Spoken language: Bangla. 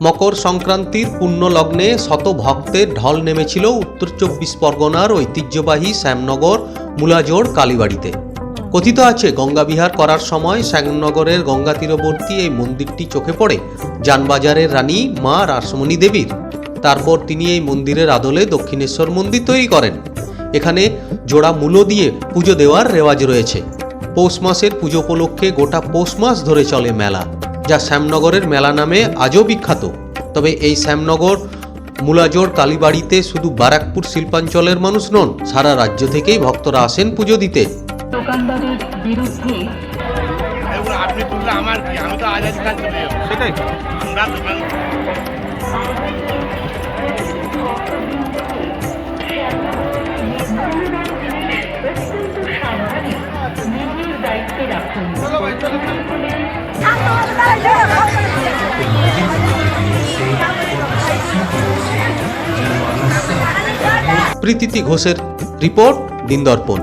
মকর সংক্রান্তির পুণ্য লগ্নে শত ভক্তের ঢল নেমেছিল উত্তর চব্বিশ পরগনার ঐতিহ্যবাহী শ্যামনগর, মুলাজোড়, কালীবাড়িতে। কথিত আছে গঙ্গাবিহার করার সময় শ্যামনগরের গঙ্গা তীরবর্তী এই মন্দিরটি চোখে পড়ে। যানবাজারের রানী, মা রাসমণি দেবীর। তারপর তিনি এই মন্দিরের আদলে দক্ষিণেশ্বর মন্দির তৈরি করেন। এখানে জোড়া মূলো দিয়ে পুজো দেওয়ার রেওয়াজ রয়েছে। পৌষ মাসের পুজো উপলক্ষে গোটা পৌষ মাস ধরে চলে মেলা। যা শ্যামনগরের মেলা নামে আজও বিখ্যাত। তবে এই শ্যামনগর মুলাজোড় কালীবাড়িতে শুধু বারাকপুর শিল্পাঞ্চলের মানুষ নন সারা রাজ্য থেকেই ভক্তরা আসেন পুজো দিতে। দোকানদারের বিরুদ্ধে আপনি তুললে আমার কি? আমি তো আজ আজকাল চলে যাব। সেটাই। আমরা দোকান দায়িত্বে রাখুন। প্রীতিতি ঘোষের রিপোর্ট দিনদর্পণ।